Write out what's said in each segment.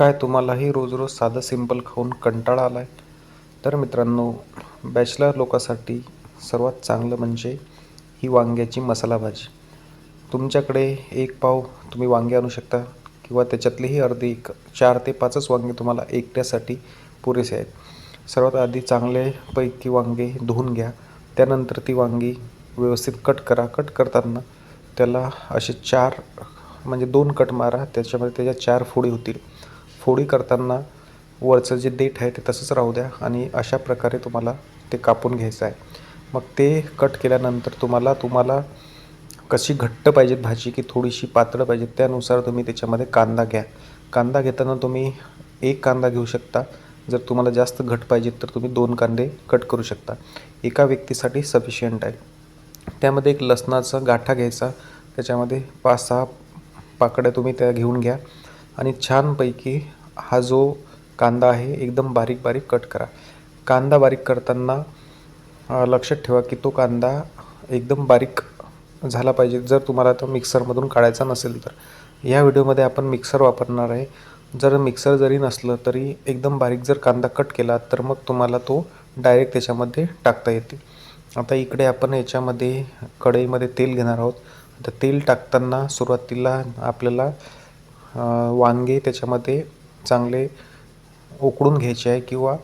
काय तुम्हालाही रोज रोज साधं सिंपल खाऊन कंटाळा आला आहे तर मित्रांनो बॅचलर लोकांसाठी सर्वात चांगलं म्हणजे ही वांग्याची मसाला भाजी तुमच्याकडे एक पाव तुम्ही वांगे आणू शकता किंवा त्याच्यातलेही अर्धे एक चार ते पाचच वांगे तुम्हाला एकट्यासाठी पुरेसे आहेत. सर्वात आधी चांगलेपैकी वांगे धुवून घ्या. त्यानंतर ती वांगी व्यवस्थित कट करा. कट करताना त्याला असे चार म्हणजे दोन कट मारा. त्याच्यामध्ये त्याच्या चार फोडी होतील. फोडी करताना वरचं जे देठ आहे ते तसंच राहू द्या आणि अशा प्रकारे तुम्हाला ते कापून घ्यायचं आहे. मग ते कट केल्यानंतर तुम्हाला तुम्हाला कशी घट्ट पाहिजेत भाजी की थोडीशी पातळ पाहिजे त्यानुसार तुम्ही त्याच्यामध्ये कांदा घ्या. कांदा घेताना तुम्ही एक कांदा घेऊ शकता. जर तुम्हाला जास्त घट पाहिजेत तर तुम्ही दोन कांदे कट करू शकता. एका व्यक्तीसाठी सफिशियंट आहे. त्यामध्ये एक लसणाचा गाठा घ्यायचा. त्याच्यामध्ये पाच सहा पाकड्या तुम्ही त्या घेऊन घ्या. आणि छानपैकी हा जो कांदा आहे एकदम बारीक बारीक कट करा. कांदा बारीक करताना लक्षात ठेवा की तो कांदा एकदम बारीक झाला पाहिजे. जर तुम्हाला तो मिक्सरमधून काढायचा नसेल तर. या व्हिडिओमध्ये आपण मिक्सर वापरणार आहे. जर मिक्सर जरी नसलं तरी एकदम बारीक जर कांदा कट केला तर मग तुम्हाला तो डायरेक्ट त्याच्यामध्ये टाकता येते. आता इकडे आपण याच्यामध्ये कढईमध्ये तेल घेणार आहोत. आता तेल टाकताना सुरुवातीला आपल्याला वांगे त्याच्यामध्ये चांगले उकडून घ्यायचे आहे किंवा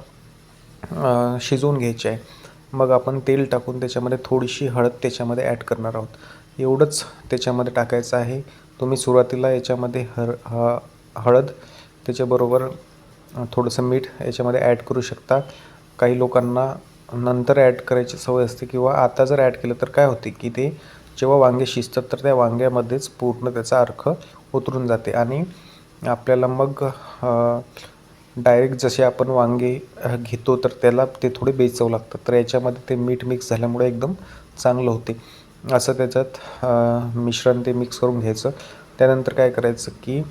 शिजवून घ्यायचे आहे. मग आपण तेल टाकून त्याच्यामध्ये थोडीशी हळद त्याच्यामध्ये ॲड करणार आहोत. एवढंच त्याच्यामध्ये टाकायचं आहे. तुम्ही सुरुवातीला याच्यामध्ये हर ह हळद त्याच्याबरोबर थोडंसं मीठ याच्यामध्ये ॲड करू शकता. काही लोकांना नंतर ॲड करायची सवय असते किंवा आता जर ॲड केलं तर काय होते की ते जेव्हा वांगे शिजतात तर त्या वांग्यामध्येच पूर्ण त्याचा अर्क उतरून जाते आणि आपल्याला मग डायरेक्ट जसे आपण वांगे घेतो तर त्याला ते थोडे बेचव लागतात. तर याच्यामध्ये ते मीठ मिक्स झाल्यामुळे एकदम चांगलं होते. असं त्याच्यात मिश्रण ते मिक्स करून घ्यायचं. त्यानंतर काय करायचं की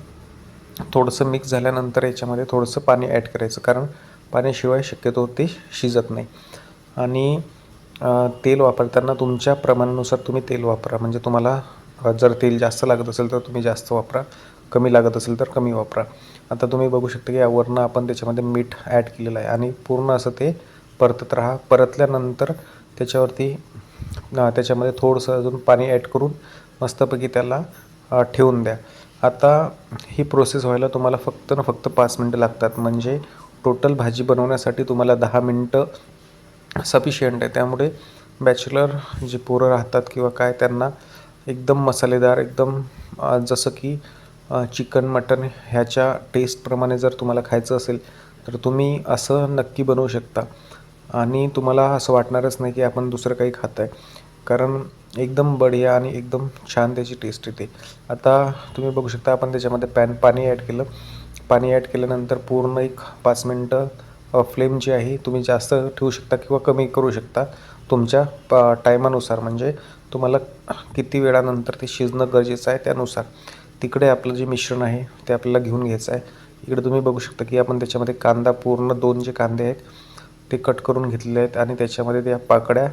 थोडंसं मिक्स झाल्यानंतर याच्यामध्ये थोडंसं पाणी ॲड करायचं. कारण पाण्याशिवाय शक्यतो ते शिजत नाही. आणि तेल वापरताना तुमच्या प्रमाणानुसार तुम्ही तेल वापरा. म्हणजे तुम्हाला जर तेल जास्त लागत असेल तर तुम्ही जास्त वापरा. कमी लागत असेल तर कमी वापरा. आता तुम्ही बघू शकता की यावरनं आपण त्याच्यामध्ये मीठ ॲड केलेलं आहे. आणि पूर्ण असं ते परतत राहा. परतल्यानंतर त्याच्यावरती त्याच्यामध्ये थोडंसं अजून पाणी ॲड करून मस्तपैकी त्याला ठेवून द्या. आता ही प्रोसेस व्हायला तुम्हाला फक्त ना फक्त पाच मिनटं लागतात. म्हणजे टोटल भाजी बनवण्यासाठी तुम्हाला दहा मिनटं सफिशियंट आहे. त्यामुळे बॅचलर जी पोरं राहतात किंवा काय त्यांना एकदम मसालेदार एकदम जसं की चिकन मटन ह्याच्या टेस्टप्रमाणे जर तुम्हाला खायचं असेल तर तुम्ही असं नक्की बनवू शकता. आणि तुम्हाला असं वाटणारच नाही की आपण दुसरं काही खात आहे कारण एकदम बढिया आणि एकदम छान त्याची टेस्ट येते. आता तुम्ही बघू शकता आपण त्याच्यामध्ये पॅन पाणी ॲड केलं. पाणी ॲड केल्यानंतर पूर्ण एक पाच मिनटं फ्लेम जी आहे तुम्ही जास्त ठेवू शकता किंवा कमी करू शकता तुमच्या प टायमानुसार म्हणजे तुम्हाला किती वेळानंतर ते शिजणं गरजेचं आहे त्यानुसार. तिकडे आपलं जे मिश्रण आहे ते आपल्याला घेऊन घ्यायचं आहे. इकडे तुम्ही बघू शकता की आपण त्याच्यामध्ये कांदा पूर्ण दोन जे कांदे आहेत ते कट करून घेतलेले आहेत आणि त्याच्यामध्ये त्या पाकड्या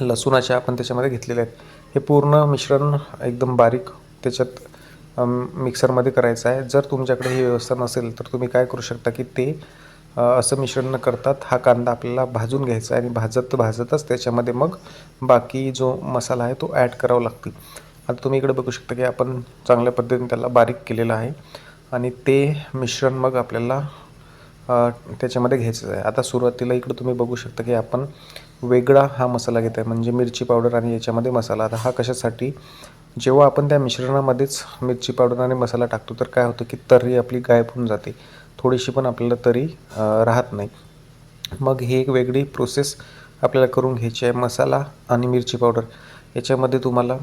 लसूणाच्या आपण त्याच्यामध्ये घेतलेल्या आहेत. हे पूर्ण मिश्रण एकदम बारीक त्याच्यात मिक्सरमध्ये करायचं आहे. जर तुमच्याकडे ही व्यवस्था नसेल तर तुम्ही काय करू शकता की ते असं मिश्रण न करतात हा कांदा आपल्याला भाजून घ्यायचा आहे आणि भाजत भाजतच त्याच्यामध्ये मग बाकी जो मसाला आहे तो ॲड करावा लागतो. आता तुम्ही इकडे बघू शकता की आपण चांगल्या पद्धतीने त्याला बारीक केलेलं आहे. आणि ते मिश्रण मग आपल्याला त्याच्यामध्ये घ्यायचं आहे. आता सुरुवातीला इकडं तुम्ही बघू शकता की आपण वेगळा हा मसाला घेत आहे म्हणजे मिरची पावडर आणि याच्यामध्ये मसाला. आता हा कशासाठी? जेव्हा आपण त्या मिश्रणामध्येच मिरची पावडर आणि मसाला टाकतो तर काय होतं की तर्री आपली गायब होऊन जाते. थोडीशी पण आपल्याला तरी राहत नाही. मग ही एक वेगळी प्रोसेस आपल्याला करून घ्यायची आहे. मसाला आणि मिरची पावडर. याच्यामध्ये तुम्हाला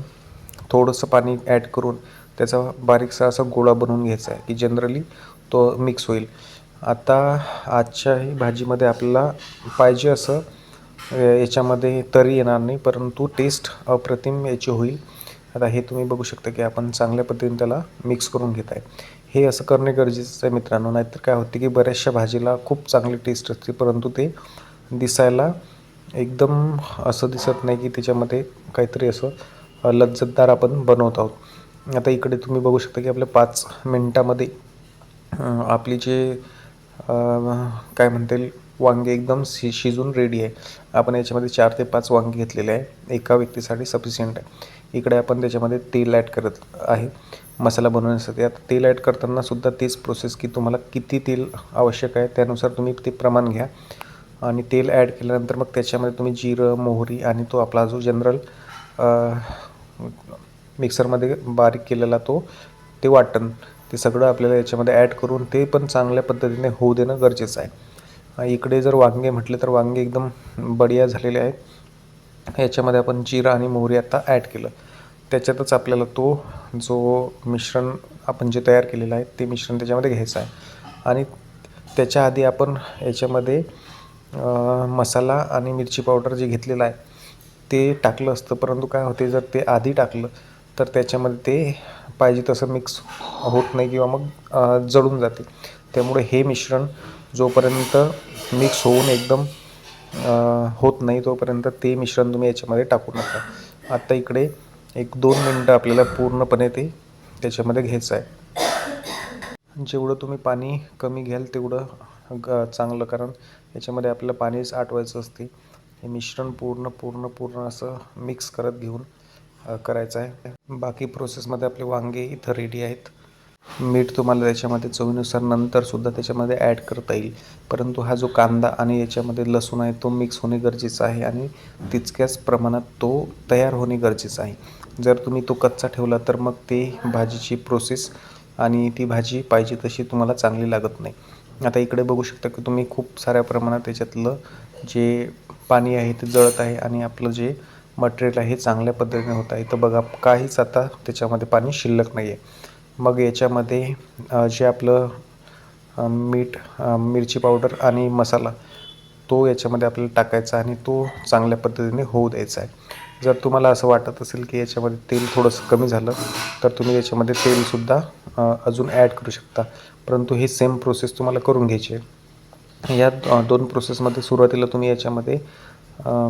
थोडंसं पाणी ॲड करून त्याचा बारीकसा असा गोळा बनवून घ्यायचा आहे की जनरली तो मिक्स होईल. आता आजच्याही भाजीमध्ये आपल्याला पाहिजे असं याच्यामध्ये तरी येणार नाही परंतु टेस्ट अप्रतिम याची होईल. आता हे तुम्ही बघू शकता की आपण चांगल्या पद्धतीने त्याला मिक्स करून घेत आहे. हे असं करणे गरजेचं आहे मित्रांनो नाहीतर काय होते की बऱ्याचशा भाजीला खूप चांगली टेस्ट असते परंतु ते दिसायला एकदम असं दिसत नाही की त्याच्यामध्ये काहीतरी असं लज्जतदार आपण बनवत आहोत. आता इकडे तुम्ही बघू शकता की आपल्या पाच मिनटामध्ये आपली जे काय म्हणता येईल वांगे एकदम शि शिजून रेडी आहे. आपण याच्यामध्ये चार ते पाच वांगे घेतलेले आहे. एका व्यक्तीसाठी सफिशियंट आहे. इकडे आपण त्याच्यामध्ये तेल ॲड करत आहे. मसाला बनवण्यासाठी. आता तेल ॲड करताना सुद्धा तेच प्रोसेस की तुम्हाला किती तेल आवश्यक आहे त्यानुसार तुम्ही ते प्रमाण घ्या. आणि तेल ॲड केल्यानंतर मग त्याच्यामध्ये तुम्ही जिरं मोहरी आणि तो आपला जो जनरल मिक्सरमध्ये बारीक केलेला तो ते वाटण ते सगळं आपल्याला याच्यामध्ये ॲड करून ते पण चांगल्या पद्धतीने होऊ देणं गरजेचं आहे. इकडे जर वांगे म्हटले तर वांगे एकदम बढिया झालेले आहेत. याच्यामध्ये आपण जिरा आणि मोहरी आता ॲड केलं. त्याच्यातच आपल्याला तो जो मिश्रण आपण जे तयार केलेलं आहे ते मिश्रण त्याच्यामध्ये घ्यायचं आहे. आणि त्याच्या आधी आपण याच्यामध्ये मसाला आणि मिरची पावडर जे घेतलेलं आहे ते टाकलं असतं परंतु काय होते जर ते आधी टाकलं तर त्याच्यामध्ये ते पाहिजे तसं मिक्स होत नाही किंवा मग जळून जाते. त्यामुळे हे मिश्रण जोपर्यंत मिक्स होऊन एकदम होत नाही तोपर्यंत ते मिश्रण तुम्ही याच्यामध्ये टाकू नका. आत्ता इकडे एक दोन मिनटं आपल्याला पूर्णपणे ते त्याच्यामध्ये घ्यायचं आहे. जेवढं तुम्ही पाणी कमी घ्याल तेवढं ग चांगलं कारण याच्यामध्ये आपल्याला पाणीच आटवायचं असते. हे मिश्रण पूर्ण पूर्ण पूर्ण असं मिक्स करत घेऊन करायचं आहे. बाकी प्रोसेसमध्ये आपले वांगे इथं रेडी आहेत. मीठ तुम्हाला त्याच्यामध्ये चवीनुसार नंतरसुद्धा त्याच्यामध्ये ॲड करता येईल. परंतु हा जो कांदा आणि याच्यामध्ये लसूण आहे तो मिक्स होणे गरजेचं आहे आणि तितक्याच प्रमाणात तो तयार होणे गरजेचं आहे. जर तुम्ही तो कच्चा ठेवला तर मग ते भाजीची प्रोसेस आणि ती भाजी पाहिजे तशी तुम्हाला चांगली लागत नाही. आता इकडे बघू शकता की तुम्ही खूप साऱ्या प्रमाणात त्याच्यातलं जे पाणी आहे ते जळत आहे आणि आपलं जे मटेरियल आहे हे चांगल्या पद्धतीने होत आहे. तर बघा काहीच आता त्याच्यामध्ये पाणी शिल्लक नाही आहे मग याच्यामध्ये जे आपलं मीठ मिरची पावडर आणि मसाला तो याच्यामध्ये आपल्याला टाकायचा आणि तो चांगल्या पद्धतीने होऊ द्यायचा आहे. जर तुम्हाला असं वाटत असेल की याच्यामध्ये तेल थोडंसं कमी झालं तर तुम्ही याच्यामध्ये तेलसुद्धा अजून ॲड करू शकता. परंतु हे सेम प्रोसेस तुम्हाला करून घ्यायची आहे. या दोन प्रोसेसमध्ये सुरुवातीला तुम्ही याच्यामध्ये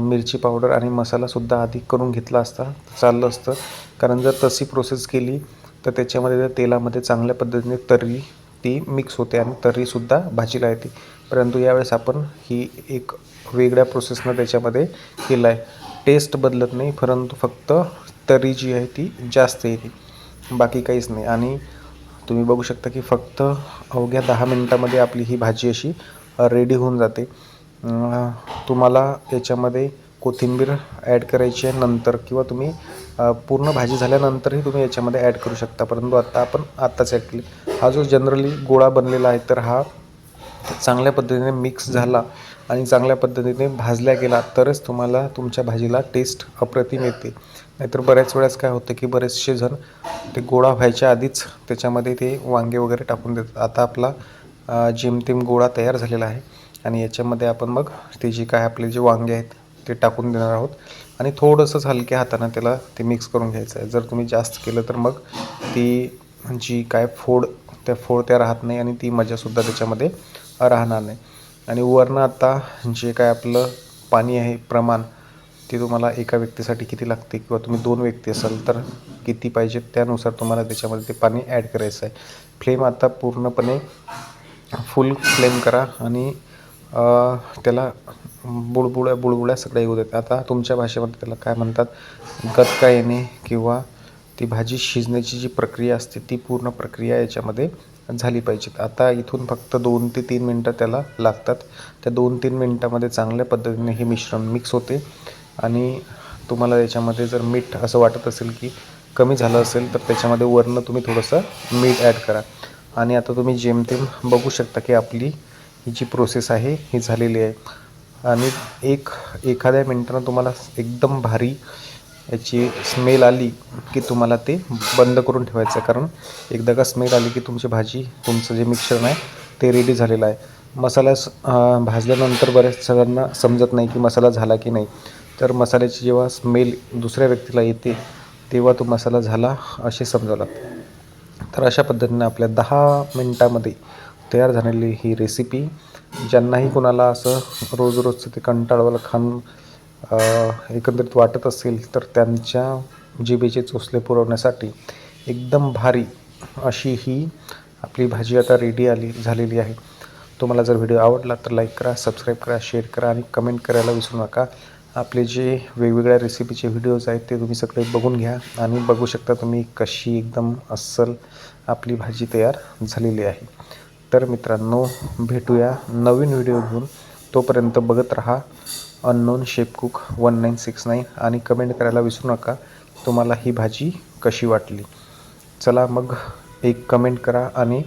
मिरची पावडर आणि मसालासुद्धा आधी करून घेतला असता चाललं असतं. कारण जर तशी प्रोसेस केली तर त्याच्यामध्ये त्या तेलामध्ये चांगल्या पद्धतीने तर्री ती मिक्स होते आणि तर्रीसुद्धा भाजीला येते. परंतु यावेळेस आपण ही एक वेगळ्या प्रोसेसनं त्याच्यामध्ये केलं आहे टेस्ट बदलत नाही परंतु फक्त तर्री जी आहे ती जास्त येते. बाकी काहीच नाही. आणि तुम्ही बघू शकता की फक्त अवघ्या दहा मिनटामध्ये आपली ही भाजी अशी रेडी होऊन जाते. तुम्हाला याच्यामध्ये कोथिंबीर ॲड करायची आहे नंतर किंवा तुम्ही पूर्ण भाजी झाल्यानंतरही तुम्ही याच्यामध्ये ॲड करू शकता. परंतु आत्ता आपण आत्ताच ॲड केली हा जो जनरली गोळा बनलेला आहे तर हा चांगल्या पद्धतीने मिक्स झाला आणि चांगल्या पद्धतीने भाजल्या गेला तरच तुम्हाला तुमच्या भाजीला टेस्ट अप्रतिम येते. नाहीतर बऱ्याच वेळेस काय होतं की बरेचसे जण ते गोळा व्हायच्या आधीच त्याच्यामध्ये ते वांगे वगैरे टाकून देतात. आता आपला जेमतेम गोळा तयार झालेला आहे. आणि याच्यामध्ये आपण मग ते जे काय आपले जे वांगे आहेत ते टाकून देणार आहोत. आणि थोडंसंच हलक्या हातानं त्याला ते मिक्स करून घ्यायचं आहे. जर तुम्ही जास्त केलं तर मग ती जी काय फोड त्या फोड त्या राहत नाही आणि ती मजासुद्धा त्याच्यामध्ये राहणार नाही. आणि वरनं आता जे काय आपलं पाणी आहे प्रमाण ते तुम्हाला एका व्यक्तीसाठी किती लागते किंवा तुम्ही दोन व्यक्ती असाल तर किती पाहिजे त्यानुसार तुम्हाला त्याच्यामध्ये ते पाणी ॲड करायचं आहे. फ्लेम आता पूर्णपणे फुल फ्लेम करा आणि त्याला बुळबुळ्या बुळबुळ्या सगळ्या येऊ देत. आता तुमच्या भाषेमध्ये त्याला काय म्हणतात? गतका येणे किंवा ती भाजी शिजण्याची जी प्रक्रिया असते ती पूर्ण प्रक्रिया याच्यामध्ये झाली पाहिजे आता इथून फक्त दोन ते तीन मिनटं त्याला लागतात. त्या दोन तीन मिनटामध्ये चांगल्या पद्धतीने हे मिश्रण मिक्स होते. आणि तुम्हाला याच्यामध्ये जर मीठ असं वाटत असेल की कमी झालं असेल तर त्याच्यामध्ये वरनं तुम्ही थोडंसं मीठ ॲड करा. आणि आता तुम्ही जेमतेम बघू शकता की आपली ही जी प्रोसेस आहे ही झालेली आहे. आणि एक एखाद्या मिनटानं तुम्हाला एकदम भारी याची स्मेल आली की तुम्हाला ते बंद करून ठेवायचं आहे. कारण एकदा का स्मेल आली की तुमची भाजी तुमचं जे मिक्सर आहे ते रेडी झालेलं आहे. मसाला भाजल्यानंतर बऱ्याच सगळ्यांना समजत नाही की मसाला झाला की नाही. तर मसाल्याची जेव्हा स्मेल दुसऱ्या व्यक्तीला येते तेव्हा तो मसाला झाला असे समजावं लागतं तर अशा पद्धतीने आपल्या दहा मिनटामध्ये तयार झालेली ही रेसिपी ज्यांनाही कोणाला असं रोज रोजचं ते कंटाळवालं खाणं एकंदरीत वाटत असेल तर त्यांच्या जिभेचे चोचले पुरवण्यासाठी एकदम भारी अशी ही आपली भाजी आता रेडी आली झालेली आहे. तुम्हाला जर व्हिडिओ आवडला तर लाईक करा सबस्क्राईब करा शेअर करा आणि कमेंट करायला विसरू नका. आपले जे वेगवेगळ्या रेसिपीचे व्हिडिओज आहेत ते तुम्ही सगळे बघून घ्या. आणि बघू शकता तुम्ही कशी एकदम अस्सल आपली भाजी तयार झालेली आहे. तर मित्रांनो भेटूया नवीन व्हिडिओ घेऊन. तोपर्यंत बघत राहा अननोन शेपकुक वन नाईन सिक्स नाईन आणि कमेंट करायला विसरू नका तुम्हाला ही भाजी कशी वाटली. चला मग एक कमेंट करा आणि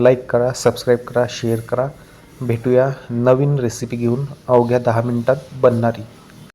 लाईक करा सबस्क्राईब करा शेअर करा. भेटूया नवीन रेसिपी घेऊन अवघ्या दहा मिनटात बनणारी.